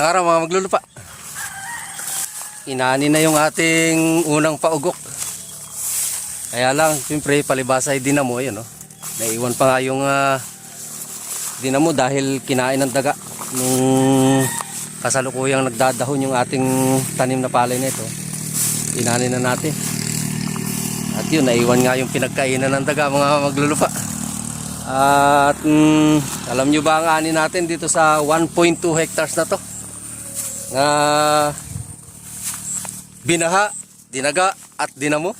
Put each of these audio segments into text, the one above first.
Magandang araw mga maglulupa. Inani na yung ating unang paugok. Kaya lang, siyempre, palibasa ay dinamo, yun, no? Naiwan pa nga yung ah, dinamo dahil kinain ng daga nung kasalukuyang nagdadahon yung ating tanim na palay na ito. Inani na natin. At yun, naiwan nga yung pinagkainan ng daga mga maglulupa. At mm, alam nyo ba ang ani natin dito sa 1.2 hectares na to? Na binaha, dinaga at dinamo.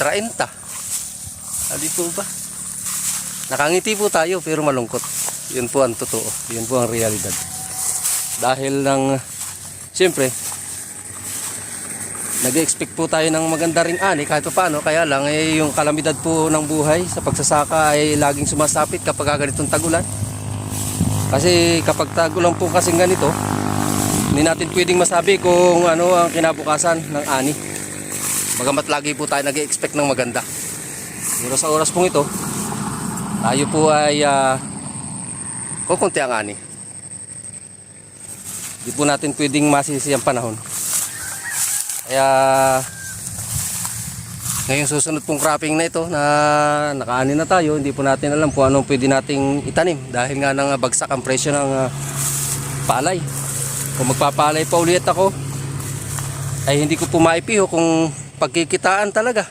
30. Hindi po ba? Nakangiti po tayo pero malungkot. Yun po ang totoo. Yun po ang realidad. Dahil lang, siyempre, nag-expect po tayo ng maganda ring ani kahit pa paano. Kaya lang, eh, yung kalamidad po ng buhay sa pagsasaka ay laging sumasapit kapag ganitong tagulan. Kasi kapag tagulan po kasing ganito, hindi natin pwedeng masabi kung ano ang kinabukasan ng ani. Bagamat lagi po tayo nag-expect ng maganda. Pero sa oras pong ito, tayo po ay uh, kukunti ang ani. Hindi po natin pwedeng masisi panahon. Kaya ngayon susunod pong cropping na ito na nakaani na tayo, hindi po natin alam kung anong pwede nating itanim dahil nga nang bagsak ang presyo ng ah, palay. Kung magpapalay pa ulit ako, ay hindi ko po maipiho kung pagkikitaan talaga.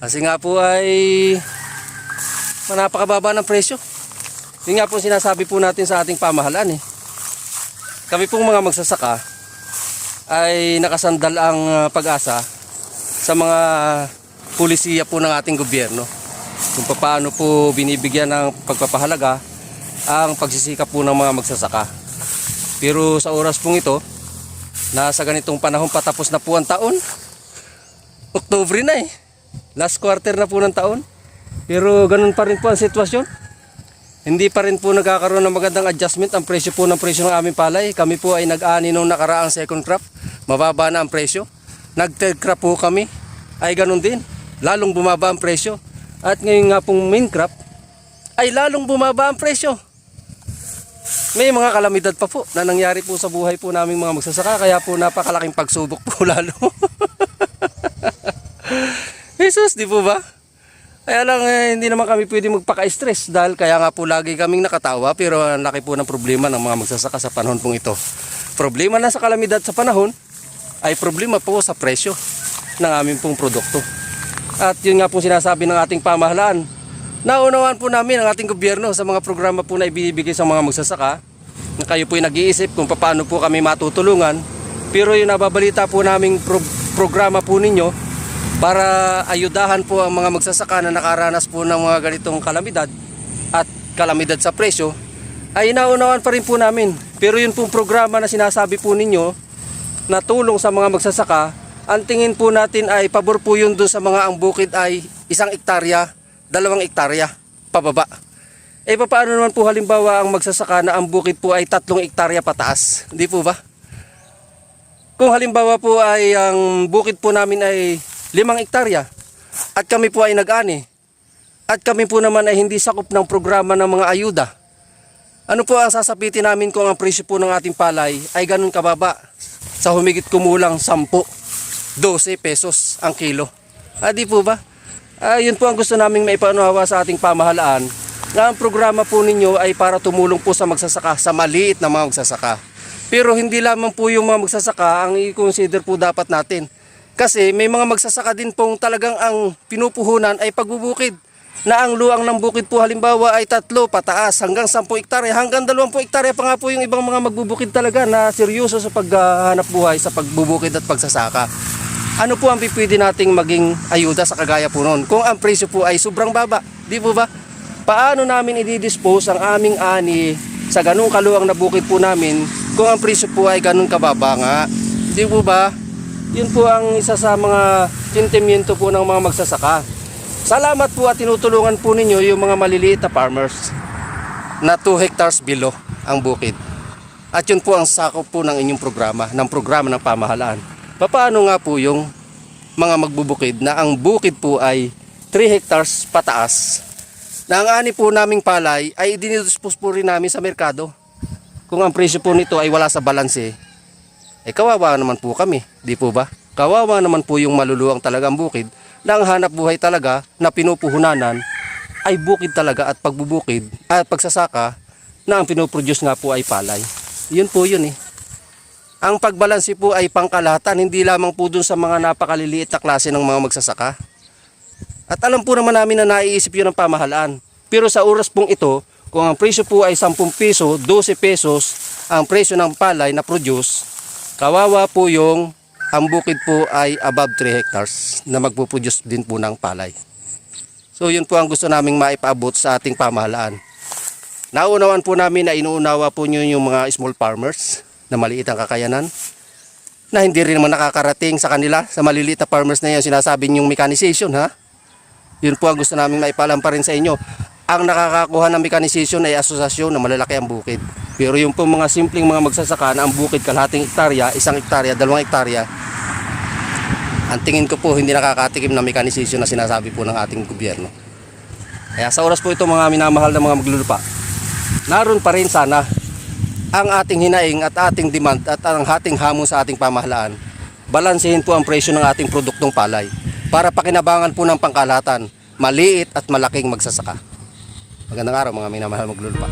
Kasi nga po ay napakababa ng presyo. Yun nga po sinasabi po natin sa ating pamahalaan eh. Kami pong mga magsasaka ay nakasandal ang uh, pag-asa sa mga pulisiya po ng ating gobyerno. Kung paano po binibigyan ng pagpapahalaga ang pagsisikap po ng mga magsasaka. Pero sa oras pong ito, nasa ganitong panahon patapos na po ang taon. Oktobre na eh. Last quarter na po ng taon. Pero ganun pa rin po ang sitwasyon. Hindi pa rin po nagkakaroon ng magandang adjustment ang presyo po ng presyo ng aming palay. Kami po ay nag-ani nung nakaraang second crop. Mababa na ang presyo. Nag-third crop po kami. Ay ganun din. Lalong bumaba ang presyo. At ngayon nga pong crop ay lalong bumaba ang presyo. May mga kalamidad pa po na nangyari po sa buhay po naming mga magsasaka. Kaya po napakalaking pagsubok po lalo. Jesus, di po ba? Kaya lang eh, hindi naman kami pwede magpaka-stress dahil kaya nga po lagi kaming nakatawa pero ang laki po ng problema ng mga magsasaka sa panahon pong ito. Problema na sa kalamidad sa panahon ay problema po sa presyo ng aming pong produkto. At yun nga po sinasabi ng ating pamahalaan. Naunawaan po namin ang ating gobyerno sa mga programa po na ibinibigay sa mga magsasaka na kayo po ay nag-iisip kung paano po kami matutulungan. Pero yung nababalita po naming pro- programa po ninyo para ayudahan po ang mga magsasaka na nakaranas po ng mga ganitong kalamidad at kalamidad sa presyo ay inaunawaan pa rin po namin. Pero yun pong programa na sinasabi po ninyo na tulong sa mga magsasaka, ang tingin po natin ay pabor po yun doon sa mga ang bukid ay isang ektarya, dalawang ektarya, pababa. Eh paano naman po halimbawa ang magsasaka na ang bukid po ay tatlong ektarya pataas? Hindi po ba? Kung halimbawa po ay ang bukid po namin ay limang ektarya at kami po ay nag-ani at kami po naman ay hindi sakop ng programa ng mga ayuda. Ano po ang sasapitin namin kung ang presyo po ng ating palay ay ganun kababa sa humigit kumulang 10, 12 pesos ang kilo. Ah, po ba? Ah, yun po ang gusto naming maipanuhawa sa ating pamahalaan na ang programa po ninyo ay para tumulong po sa magsasaka, sa maliit na mga magsasaka. Pero hindi lamang po yung mga magsasaka ang i-consider po dapat natin. Kasi may mga magsasaka din pong talagang ang pinupuhunan ay pagbubukid. Na ang luang ng bukid po halimbawa ay tatlo pataas hanggang 10 hektarya hanggang 20 hektarya pa nga po yung ibang mga magbubukid talaga na seryoso sa paghahanap buhay sa pagbubukid at pagsasaka. Ano po ang pipwede nating maging ayuda sa kagaya po noon kung ang presyo po ay sobrang baba? Di po ba? Paano namin i-dispose ang aming ani sa ganung kaluwang na bukid po namin kung ang presyo po ay ganun kababa nga? Di po ba? Yun po ang isa sa mga sentimiento po ng mga magsasaka. Salamat po at tinutulungan po ninyo yung mga maliliit na farmers na 2 hectares below ang bukid. At yun po ang sakop po ng inyong programa, ng programa ng pamahalaan. Paano nga po yung mga magbubukid na ang bukid po ay 3 hectares pataas na ang ani po naming palay ay dinidispose po rin namin sa merkado. kung ang presyo po nito ay wala sa balanse, eh kawawa naman po kami, di po ba? Kawawa naman po yung maluluwang talagang bukid na ang hanap buhay talaga na pinupuhunanan ay bukid talaga at pagbubukid at pagsasaka na ang pinoproduce nga po ay palay. Yun po yun eh. Ang pagbalansi po ay pangkalahatan, hindi lamang po dun sa mga napakaliliit na klase ng mga magsasaka. At alam po naman namin na naiisip yun ng pamahalaan. Pero sa oras pong ito, kung ang presyo po ay 10 piso, 12 pesos ang presyo ng palay na produce, kawawa po yung ang bukid po ay above 3 hectares na magpuproduce din po ng palay. So yun po ang gusto naming maipaabot sa ating pamahalaan. Nauunawaan po namin na inuunawa po nyo yung mga small farmers na maliit ang kakayanan na hindi rin naman nakakarating sa kanila sa maliliit na farmers na yan sinasabi yung mechanization ha. Yun po ang gusto namin maipalam pa rin sa inyo. Ang nakakakuha ng mechanization ay asosasyon na malalaki ang bukid. Pero yung po mga simpleng mga magsasaka na ang bukid kalahating hektarya, isang hektarya, dalawang hektarya, ang tingin ko po hindi nakakatikim ng mechanization na sinasabi po ng ating gobyerno. Kaya sa oras po ito mga minamahal na mga maglulupa, naroon pa rin sana ang ating hinaing at ating demand at ang ating hamon sa ating pamahalaan. Balansehin po ang presyo ng ating produktong palay para pakinabangan po ng pangkalahatan, maliit at malaking magsasaka. Magandang araw mga minamahal maglulupa.